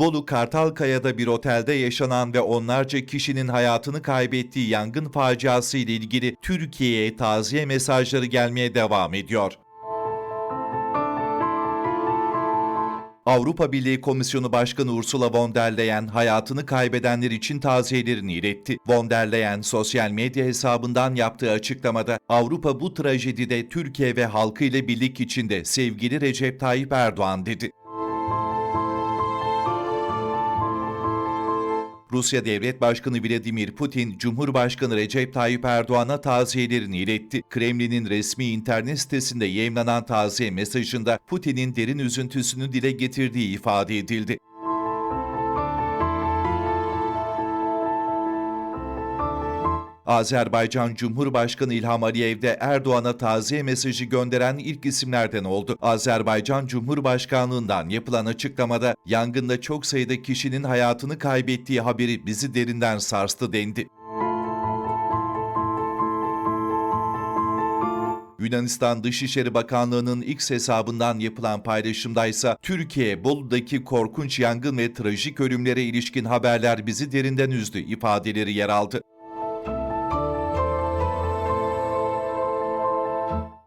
Bolu Kartalkaya'da bir otelde yaşanan ve onlarca kişinin hayatını kaybettiği yangın faciası ile ilgili Türkiye'ye taziye mesajları gelmeye devam ediyor. Avrupa Birliği Komisyonu Başkanı Ursula von der Leyen hayatını kaybedenler için taziyelerini iletti. Von der Leyen sosyal medya hesabından yaptığı açıklamada Avrupa bu trajedide Türkiye ve halkı ile birlik içinde sevgili Recep Tayyip Erdoğan dedi. Rusya Devlet Başkanı Vladimir Putin, Cumhurbaşkanı Recep Tayyip Erdoğan'a taziyelerini iletti. Kremlin'in resmi internet sitesinde yayımlanan taziye mesajında Putin'in derin üzüntüsünü dile getirdiği ifade edildi. Azerbaycan Cumhurbaşkanı İlham Aliyev de Erdoğan'a taziye mesajı gönderen ilk isimlerden oldu. Azerbaycan Cumhurbaşkanlığından yapılan açıklamada yangında çok sayıda kişinin hayatını kaybettiği haberi bizi derinden sarstı dendi. Yunanistan Dışişleri Bakanlığı'nın X hesabından yapılan paylaşımdaysa Türkiye, Bolu'daki korkunç yangın ve trajik ölümlere ilişkin haberler bizi derinden üzdü ifadeleri yer aldı.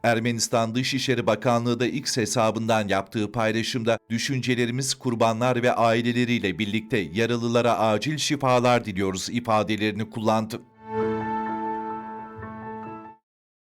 Ermenistan Dışişleri Bakanlığı da X hesabından yaptığı paylaşımda düşüncelerimiz kurbanlar ve aileleriyle birlikte yaralılara acil şifalar diliyoruz ifadelerini kullandı.